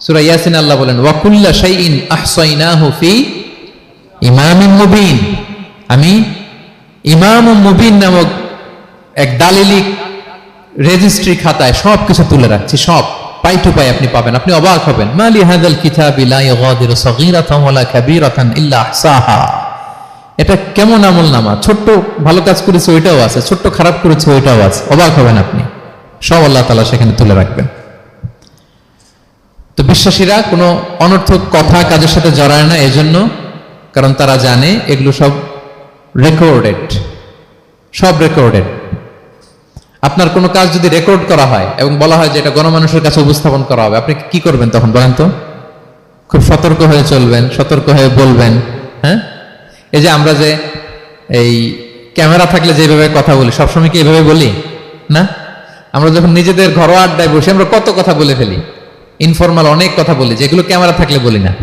সূরা ইয়াসিন আল্লাহ বলেন, ওয়াকুল্লা মুবিন। আমি ইমাম মুবিন নামক এক দালিলিক রেজিস্ট্রি খাতায় সব কিছু তুলে রাখছি, সব। পাই টু পাই আপনি পাবেন, আপনি অবাক হবেন। মালি হাদাল কিতাবি লা ইগাদিরু ওয়ালা কাবীরাতান ইল্লা আহসাহা। এটা কেমন আমল নামা? ছোট্ট ভালো কাজ করেছে ওইটাও আছে, ছোট্ট খারাপ করেছে ওইটাও আছে। অবাক হবেন আপনি। সব আল্লাহ তাআলা সেখানে তুলে রাখবেন। বিশ্বাসীরা কোনো অনর্থক কথা কাজের সাথে জড়ায় না, এজন্য কারণ তারা জানে এগুলো সব রেকর্ডেড সব রেকর্ডেড আপনার কোনো কাজ যদি রেকর্ড করা হয় এবং বলা হয় যে এটা গণমানুষের কাছে উপস্থাপন করা হবে, আপনি কি করবেন তখন বলেন তো? খুব সতর্ক হয়ে চলবেন, সতর্ক হয়ে বলবেন হ্যাঁ? এই যে আমরা যে এই ক্যামেরা থাকলে যেভাবে কথা বলি, সবসময় কি এভাবে বলি? না? আমরা যখন নিজেদের ঘরোয়া আড্ডায় বসে, আমরা কত কথা বলে ফেলি। ইনফরমাল অনেক কথা বলি, যেগুলো ক্যামেরা থাকলে বলি না।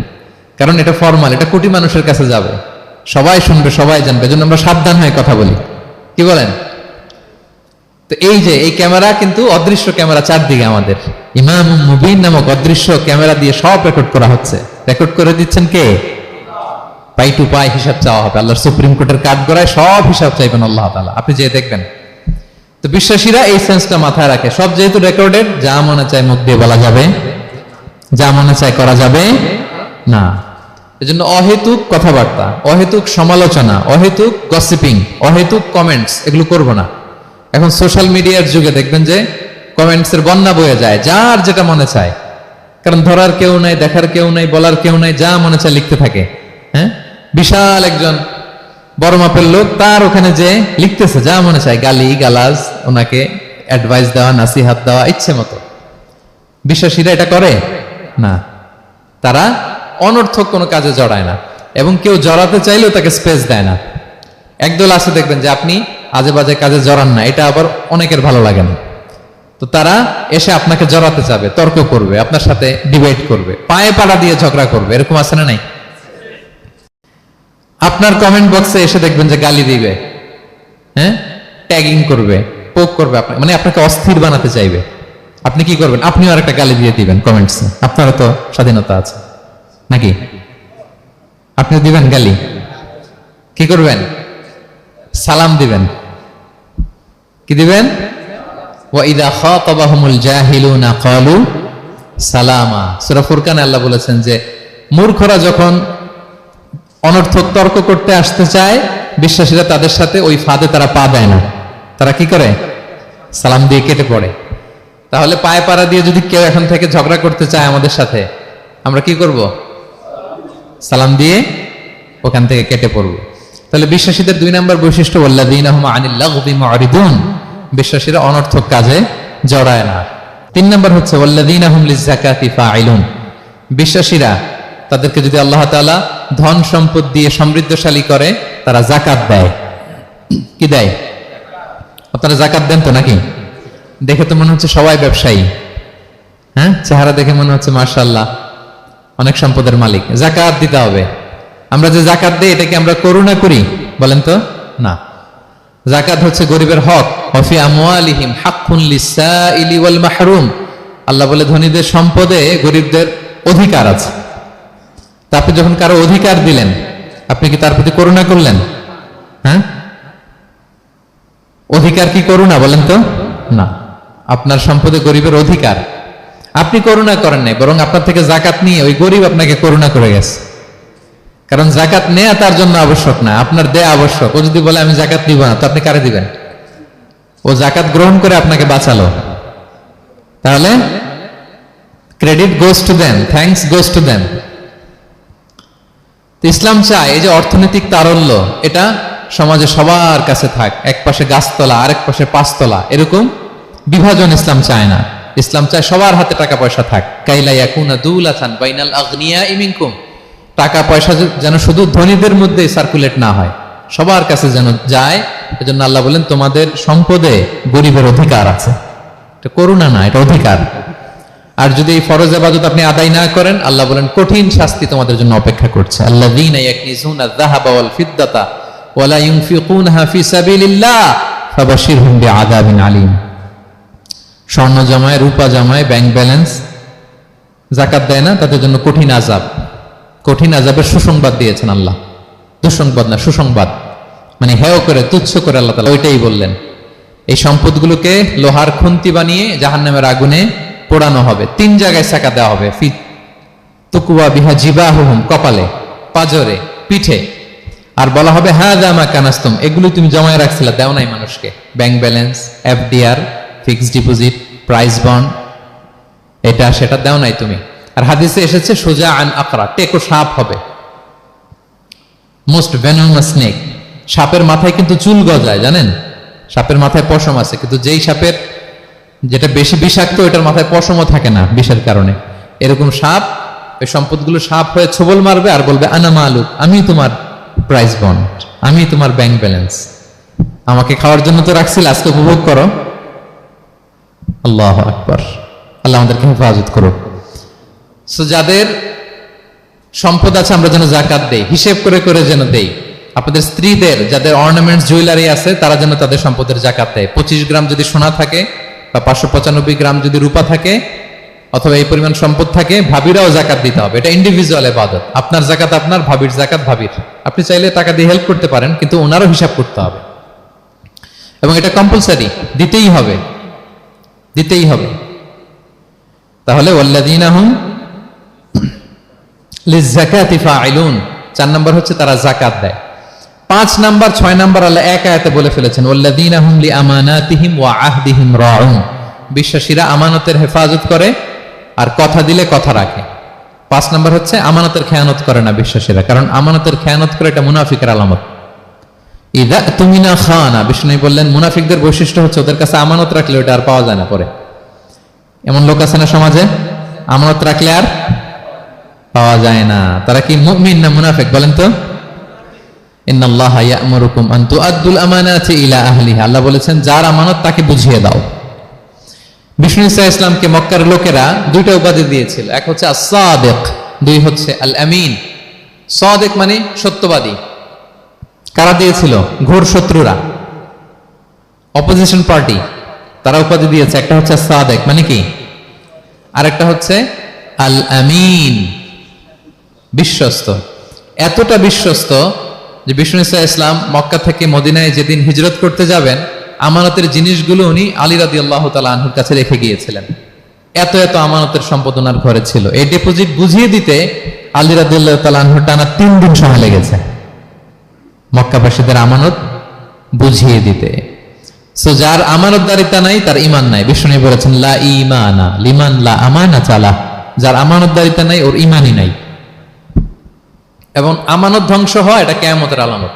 কারণ এটা ফর্মাল এটা কোটি মানুষের কাছে যাবে। সবাই শুনবে, সবাই জানবে, এজন্য আমরা সাবধান হয়ে কথা বলি। কি বলেন? তো এই যে, এই ক্যামেরা কিন্তু অদৃশ্য ক্যামেরা চারদিকে আমাদের। ইমাম মুবিন নামক অদৃশ্য ক্যামেরা দিয়ে সব রেকর্ড করা হচ্ছে। রেকর্ড করে দিচ্ছেন কে? পাই টু পাই হিসাব চাওয়া হবে। আল্লাহর সুপ্রিম কোর্টের কাঠ গড়ায় সব হিসাব চাইবেন আল্লাহ তাআলা। আপনি যে দেখবেন। তো বিশ্বাসীরা এই সেন্সটা মাথায় রাখে। সব যেহেতু রেকর্ডেড যা মনে চায় মুখ দিয়ে বলা যাবে। যা মনে চায় করা যাবে না। এজন্য অহেতুক কথাবার্তা, অহেতুক সমালোচনা, অহেতুক গসিপিং অহেতুক কমেন্টস এগুলো করব না। এখন সোশ্যাল মিডিয়ার যুগে দেখবেন যে কমেন্টস এর বন্যা বয়ে যায়, যার যেটা মনে চায়। কারণ ধরার কেউ নাই, দেখার কেউ নাই, বলার কেউ নাই, যা মনে চায় লিখতে থাকে। হ্যাঁ? বিশাল একজন বড় মাপের লোক তার ওখানে যে লিখতেছে, যা মনে চায়, গালি, গালাজ, ওনাকে অ্যাডভাইস দেওয়া, নাসিহাত দেওয়া, ইচ্ছে মতো। বিশ্বাসীরা এটা করে। না। তারা অনর্থক কোনো কাজে জড়ায় না এবং কেউ জড়াতে চাইলেও তাকে স্পেস দেয় না। একদল আছে দেখবেন যে আপনি আজে বাজে কাজে জড়ান না, এটা আবার অনেকের ভালো লাগে না। তো তারা এসে আপনাকে জড়াতে চাবে, তর্ক করবে, আপনার সাথে ডিবেট করবে, পায়ে পাড়া দিয়ে ঝগড়া করবে, এরকম আছে না নাই? আপনার কমেন্ট বক্সে এসে দেখবেন যে গালি দিবে হ্যাঁ? ট্যাগিং করবে পোক করবে আপনাকে মানে আপনাকে অস্থির বানাতে চাইবে। আপনি কি করবেন? আপনিও আর একটা গালি দিয়ে দিবেন কমেন্টসে আপনারও তো স্বাধীনতা আছে। নাকি? আপনি দিবেন গালি? কি করবেন? সালাম দিবেন। কি দিবেন? বলেছেন যে, মূর্খরা যখন অনর্থক তর্ক করতে আসতে চায়, বিশ্বাসীরা তাদের সাথে ওই ফাঁদে তারা পা দেয় না। তারা কি করে? সালাম দিয়ে কেটে পড়ে। তাহলে পায়ে পাড়া দিয়ে যদি কেউ এখন থেকে ঝগড়া করতে চায় আমাদের সাথে, আমরা কি করব? সালাম দিয়ে ওখান থেকে কেটে পড়ব। তাহলে বিশ্বাসীদের দুই নম্বর বৈশিষ্ট্য, ওয়াল্লাযীনা হুম আনিল লাগবি মুআরিদুন, বিশ্বাসীরা অনর্থক কাজে জড়ায় না। তিন নম্বর হচ্ছে বিশ্বাসীরা তাদেরকে যদি আল্লাহ তাআলা ধন সম্পদ দিয়ে সমৃদ্ধশালী করে, তারা জাকাত দেয়। কি দেয়? আপনারা জাকাত দেন তো নাকি? দেখে তো মনে হচ্ছে সবাই ব্যবসায়ী। হ্যাঁ? চেহারা দেখে মনে হচ্ছে মার্শাল্লাহ অনেক সম্পদের মালিক। জাকাত দিতে হবে। আমরা যে জাকাত দিই এটাকে আমরা করুণা করি? বলেন তো? না। জাকাত হচ্ছে গরিবের হক। লিসাইলি ওয়াল মাহরুম। আল্লাহ বলে, ধনীদের সম্পদে গরিবদের অধিকার আছে। তা আপনি যখন কারও অধিকার দিলেন, আপনি কি তার প্রতি করুণা করলেন? হ্যাঁ? অধিকার কি করুণা, বলেন তো? না। আপনার সম্পদে গরিবের অধিকার। আপনি করুণা করেন নাই, বরং আপনার থেকে জাকাত নিয়ে ওই গরিব আপনাকে করুণা করে গেছে। কারণ জাকাত নেয়া তার জন্য আবশ্যক না, আপনার দেয়া আবশ্যক। ও যদি বলে, আমি জাকাত নিব না, তো আপনি কারে দিবেন? ও জাকাত গ্রহণ করে আপনাকে বাঁচালো। তাহলে credit goes to then thanks goes to then. Islam চায় এই যে অর্থনৈতিক তারল্য, এটা সমাজে সবার কাছে থাক। এক পাশে গাছতলা, আরেক পাশে পাঁচতলা, এরকম বিভাজন ইসলাম চায় না। ইসলাম চায় সবার হাতে টাকা পয়সা থাক। কাইলা ইয়াকুনা দুলাতান বাইনাল আগনিয়া ইমিনকুম টাকা পয়সা যেন শুধু ধনীদের মধ্যে সার্কুলেট না হয়। সবার কাছে যেন যায়, এজন্য আল্লাহ বলেন, তোমাদের সম্পদে গরিবের অধিকার আছে। এটা করুণা না, এটা অধিকার। আর যদি এই ফরজ আবাদত আপনি আদায় না করেন, আল্লাহ বলেন, কঠিন শাস্তি তোমাদের জন্য অপেক্ষা করছে। আল্লাহ আয-যাহাবা ওয়াল ইউনফিকুনহা ফি সাবিলিল্লাহ স্বর্ণ জমায় রূপা জমায় ব্যাংক ব্যালেন্স জাকাত দেয় না, তাদের জন্য কঠিন আজাব কঠিন আজাবের সুসংবাদ দিয়েছেন আল্লাহ। দুঃসংবাদ না, সুসংবাদ। মানে হেয় করে, তুচ্ছ করে আল্লাহ তালা ওইটাই বললেন। এই সম্পদগুলোকে লোহার খুন্তি বানিয়ে জাহান্নামের আগুনে পোড়ানো হবে। তিন জায়গায় সাকা দেওয়া হবে। ফি তুকুয়া বিহা জিবাহুম কপালে, পাজরে, পিঠে। আর বলা হবে হ্যাঁ দামা কানাস্তম। এগুলো তুমি জমায় রাখছিলে, দেও নাই মানুষকে। Bank balance FDR fixed deposit prize bond এটা সেটা দেও নাই তুমি। আর হাদিসে এসেছে, সোজা আন আকরা টেকো সাপ হবে। মোস্ট ভেনোমাস স্নেক সাপের মাথায় কিন্তু চুল গজায়, জানেন? সাপের মাথায় পশম আছে, কিন্তু যেই সাপের যেটা বেশি বিষাক্ত ওটার মাথায় পশমও থাকে না বিষের কারণে। এরকম সাপ, ওই সম্পদগুলো সাপ হয়ে ছবল মারবে আর বলবে, আনা মালুক, আমি তোমার প্রাইস বন্ড আমি তোমার ব্যাংক ব্যালেন্স আমাকে খাওয়ার জন্য তো রাখছিল, আজকে উপভোগ করো। আল্লাহ আকবর। আল্লাহ আমাদেরকে হেফাজত করুক। সো যাদের সম্পদ আছে, আমরা যেন জাকাত দেই। হিসেব করে করে যেন দেই। আপনাদের স্ত্রীদের, যাদের অর্নামেন্টস জুয়েলারি আছে, তারা যেন তাদের সম্পদের জাকাত দেয়। পঁচিশ গ্রাম যদি সোনা থাকে বা পাঁচশো পঁচানব্বই গ্রাম যদি রূপা থাকে, অথবা এই পরিমাণ সম্পদ থাকে, ভাবিরাও জাকাত দিতে হবে। এটা ইন্ডিভিজুয়াল এবাদত আপনার জাকাত আপনার, ভাবির জাকাত ভাবির। আপনি চাইলে টাকা দিয়ে হেল্প করতে পারেন, কিন্তু ওনারও হিসাব করতে হবে। এবং এটা কম্পালসারি দিতেই হবে। দিতেই হবে। তাহলে চার নাম্বার হচ্ছে তারা জাকাত দেয়। পাঁচ নাম্বার, ছয় নাম্বার আল্লাহ এক আয়াতে বলে ফেলেছেন ওয়াল্লাদিন আহম লি ওয়া বিশ্বাসীরা আমানতের হেফাজত করে আর কথা দিলে কথা রাখে। পাঁচ নাম্বার হচ্ছে আমানতের খেয়ানত করে না বিশ্বাসীরা, কারণ আমানতের খেয়ানত করে এটা মুনাফিকের আলামত। ইদা তুমি না খানা বিষ্ণু বললেন, মুনাফিকদের বৈশিষ্ট্য হচ্ছে ওদের কাছে আমানত রাখলে ওটা আর পাওয়া যায় না পরে। এমন লোক আছে না সমাজে? আমানত রাখলে আর পাওয়া যায় না। তারা কি মুমিন না মুনাফিক বলেন তো? আল্লাহ বলেছেন, যার আমানত তাকে বুঝিয়ে দাও। বিষ্ণু ইসা ইসলামকে মক্কার লোকেরা দুইটা উপাধি দিয়েছিল। এক হচ্ছে আসাদেক দুই হচ্ছে আল আমিন সাদেক মানে সত্যবাদী। কারা দিয়েছিল? ঘোর শত্রুরা। অপোজিশন পার্টি তারা উপাধি দিয়েছে। একটা হচ্ছে সাদেক মানে কি? আরেকটা হচ্ছে আল আমিন বিশ্বস্ত। এতটা বিশ্বস্ত যে বিষ্ণু ইসা ইসলাম মক্কা থেকে মদিনায় যেদিন হিজরত করতে যাবেন, আমানতের জিনিসগুলো উনি আলী রাদি আল্লাহ তালা আনহুর কাছে রেখে গিয়েছিলেন। এত এত আমানতের সম্পদ ওনার ঘরে ছিল। এই ডিপোজিট বুঝিয়ে দিতে আলী রাদি আল্লাহ তালা আনহুর টানা তিন দিন সময় লেগেছে। মক্কাবাসীদের আমানত বুঝিয়ে দিতে। সো যার আমানতদারিতা নাই, তার ইমান নাই। বিষ্ণু বলেছেন, লা ইমানা লিমান লা আমানা চালা। যার আমানতদারিতা নাই, ওর ইমানই নাই। এবং আমানত ধ্বংস হয়, এটা কেয়ামতের আলামত।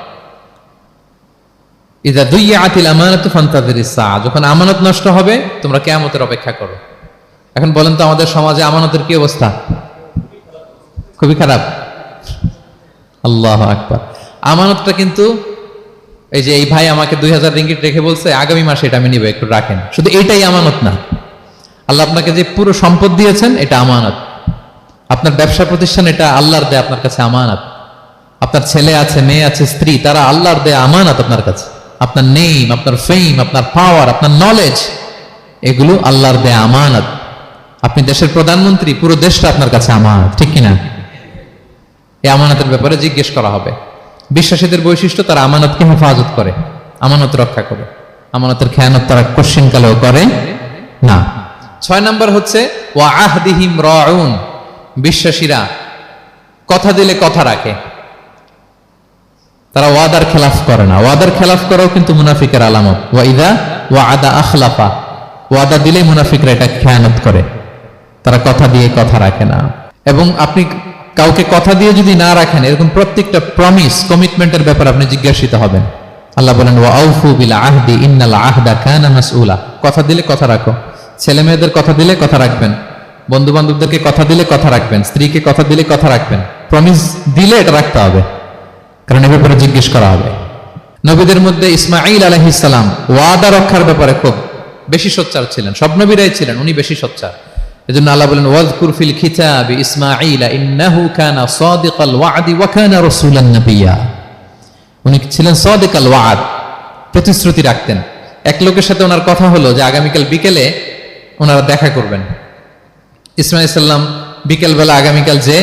ইদা দুই আতিল আমানত ফান্তাদের ইসা যখন আমানত নষ্ট হবে, তোমরা কেয়ামতের অপেক্ষা করো। এখন বলেন তো, আমাদের সমাজে আমানতের কি অবস্থা? খুবই খারাপ। আল্লাহ আকবার। আমানতটা কিন্তু এই যে এই ভাই আমাকে দুই হাজার রিঙ্গিট রেখে বলছে, আগামী মাসে এটা আমি নিবে, একটু রাখেন। শুধু এটাই আমানত না। আল্লাহ আপনাকে যে পুরো সম্পদ দিয়েছেন, এটা আমানত। আপনার ব্যবসা প্রতিষ্ঠান, এটা আল্লাহর দেয় আপনার কাছে আমানত। আপনার ছেলে আছে, মেয়ে আছে, স্ত্রী, তারা আল্লাহর দেয় আমানত আপনার কাছে। আপনার নেম, আপনার ফেম আপনার পাওয়ার আপনার নলেজ এগুলো আল্লাহর দেয় আমানত। আপনি দেশের প্রধানমন্ত্রী, পুরো দেশটা আপনার কাছে আমানত, ঠিক কিনা? এই আমানতের ব্যাপারে জিজ্ঞেস করা হবে। বিশ্বাসীদের বৈশিষ্ট্য, তারা আমানতকে হেফাজত করে, আমানত রক্ষা করে। আমানতের খেয়ানত তারা কোশ্চিন কালেও করে না। ছয় নাম্বার হচ্ছে, ওয়া আহদিহিম রাউন, বিশ্বাসীরা কথা দিলে কথা রাখে। তারা ওয়াদার খেলাফ করে না। ওয়াদার খেলাফ করাও কিন্তু মুনাফিকের আলামত। ওয়াইদা ওয়াদা আখলাফা, ওয়াদা দিলে মুনাফিকরা এটা খেয়ানত করে। তারা কথা দিয়ে কথা রাখে না। এবং আপনি কাউকে কথা দিয়ে যদি না রাখেন, এরকম প্রত্যেকটা প্রমিস কমিটমেন্টের ব্যাপারে আপনি জিজ্ঞাসিত হবেন। আল্লাহ বলেন আহদি, ইন্নাল আহদা কানা কথা দিলে কথা রাখো। ছেলে মেয়েদের কথা দিলে কথা রাখবেন। বন্ধু বান্ধবদেরকে কথা দিলে কথা রাখবেন। স্ত্রীকে কথা দিলে কথা রাখবেন। প্রমিস দিলে এটা রাখতে হবে। কারণ এ ব্যাপারে জিজ্ঞেস করা হবে। নবীদের মধ্যে ইসমাইল আলহিসাম ওয়াদা রক্ষার ব্যাপারে খুব বেশি সোচ্চার ছিলেন। সব নবীরাই ছিলেন, উনি বেশি সোচ্চার। এজন্য আল্লাহ বলেন ওয়াজকুর ফিল খিতাবি ইসমাঈল, ইন্নাহু কানা সাদিকাল ওয়াদি ওয়া কানা রাসূলান নাবিয়্যা উনি ছিলেন সাদিকাল ওয়াদ, প্রতিশ্রুতি রাখতেন। এক লোকের সাথে ওনার কথা হলো যে, আগামীকাল বিকেলে ওনারা দেখা করবেন। ইসমাইল সাল্লাম বিকেলবেলা আগামীকাল যে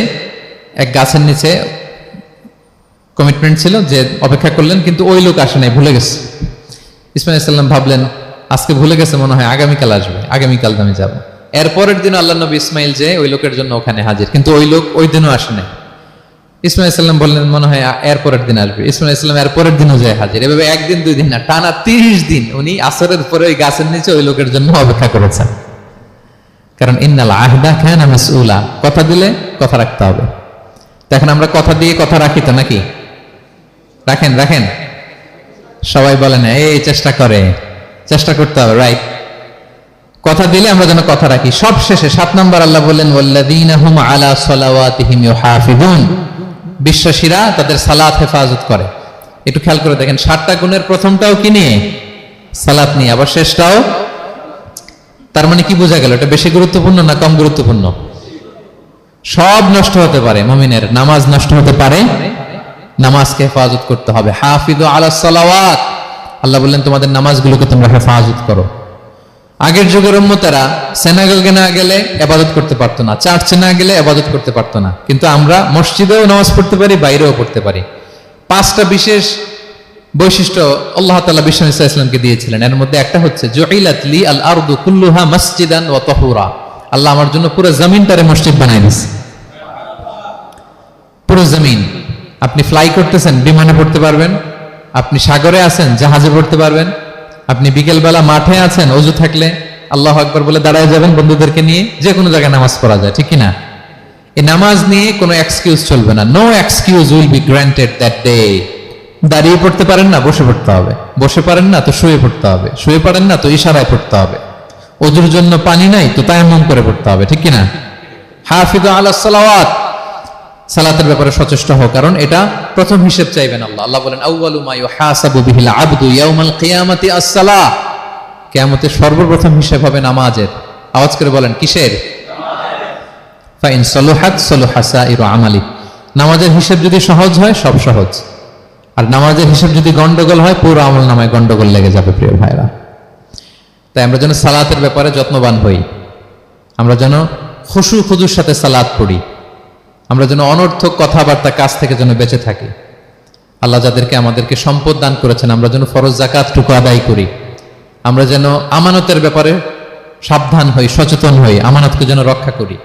এক গাছের নিচে কমিটমেন্ট ছিল, যে অপেক্ষা করলেন, কিন্তু ওই লোক আসে নাই, ভুলে গেছে। ইসমাইল ইসলাম ভাবলেন, আজকে ভুলে গেছে মনে হয়, আগামীকাল আসবে, আগামীকাল আমি যাব। এরপরের দিন আল্লাহ নবী ইসমাইল যে ওই লোকের জন্য ওখানে হাজির। কিন্তু ওই লোক ওই দিনও আসে নাই ইসমাইল ইসলাম বললেন, মনে হয় আ- এর পরের দিন আসবে। ইসমাইল ইসলাম এর পরের দিনও যায় হাজির। এভাবে একদিন, দুই দিন না, টানা তিরিশ দিন উনি আসরের পরে ওই গাছের নিচে ওই লোকের জন্য অপেক্ষা করেছেন। কারণ ইন্নাল আহদা খান মাসউলা। কথা দিলে কথা রাখতে হবে। এখন আমরা কথা দিয়ে কথা রাখি তো নাকি? রাখেন রাখেন। সবাই বলে না এই চেষ্টা করে, চেষ্টা করতে হবে রাইট কথা দিলে আমরা যেন কথা রাখি। সব শেষে সাত নম্বর আল্লাহ বললেন বিশ্বাসীরা তাদের সালাত হেফাজত করে। একটু খেয়াল করে দেখেন, সাতটা গুণের প্রথমটাও কি নিয়ে? সালাত নিয়ে। আবার শেষটাও? তার মানে কি বোঝা গেল? এটা বেশি গুরুত্বপূর্ণ না কম গুরুত্বপূর্ণ? সব নষ্ট হতে পারে মমিনের। নামাজ নষ্ট হতে পারে। নামাজকে হেফাজত করতে হবে। হাফিদ আলা সালাওয়াত। আল্লাহ বললেন, তোমাদের নামাজগুলোকে তোমরা হেফাজত করো। আগের যুগের উম্মতেরা সেনাগলকে না গেলে আবাদত করতে পারতো না, চার্চে না গেলে আবাদত করতে পারতো না। কিন্তু আমরা মসজিদেও নামাজ পড়তে পারি, বাইরেও পড়তে পারি। পাঁচটা বিশেষ বৈশিষ্ট্য আল্লাহ তাআলা বিশ্বনাথ ইসলামকে দিয়েছিলেন। এর মধ্যে একটা হচ্ছে জহিলাত লি আল আরদু কুল্লুহা মসজিদান ওয়া তাহুরা। আল্লাহ আমার জন্য পুরো জমিনটারে মসজিদ বানাই দিয়েছে। পুরো জমিন। আপনি ফ্লাই করতেছেন, বিমানে পড়তে পারবেন। আপনি সাগরে আছেন, জাহাজে পড়তে পারবেন। আপনি বিকেলবেলা মাঠে আছেন, অজু থাকলে আল্লাহ আকবর বলে দাঁড়ায় যাবেন বন্ধুদেরকে নিয়ে যে কোনো জায়গায় নামাজ পড়া যায়, ঠিক না এই নামাজ নিয়ে কোনো এক্সকিউজ চলবে না। No excuse will be granted that day দাঁড়িয়ে পড়তে পারেন না, বসে পড়তে হবে। বসে পারেন না, তো শুয়ে পড়তে হবে। শুয়ে পারেন না, তো ইশারায় পড়তে হবে। অজুর জন্য পানি নাই, তো তায়াম্মুম করে পড়তে হবে, ঠিক কি না হাফিজ আলাহ সালাওয়াত। সালাতের ব্যাপারে সচেষ্ট হও, কারণ এটা প্রথম হিসেব চাইবেন আল্লাহ। আল্লাহ বলেন বিহিল আবদু ইয়াউমাল কিয়ামাতি আস-সালাহ। কিয়ামতের সর্বপ্রথম হিসেব হবে নামাজের। আওয়াজ করে বলেন, কিসের? ফাইন সলুহাত সলুহা সাইরু আমালি। নামাজের হিসেব যদি সহজ হয়, সব সহজ। আর নামাজের হিসেব যদি গন্ডগোল হয়, পুরো আমল নামায় গন্ডগোল লেগে যাবে, প্রিয় ভাইরা তাই আমরা যেন সালাতের ব্যাপারে যত্নবান হই। আমরা যেন খুশু খুদুর সাথে সালাত পড়ি। আমরা যেন অনর্থক কথাবার্তা কাছ থেকে যেন বেঁচে থাকি। আল্লাহ যাদেরকে আমাদেরকে সম্পদ দান করেছেন, আমরা যেন ফরজ জাকাতটুকু আদায় করি। আমরা যেন আমানতের ব্যাপারে সাবধান হই, সচেতন হই, আমানতকে যেন রক্ষা করি।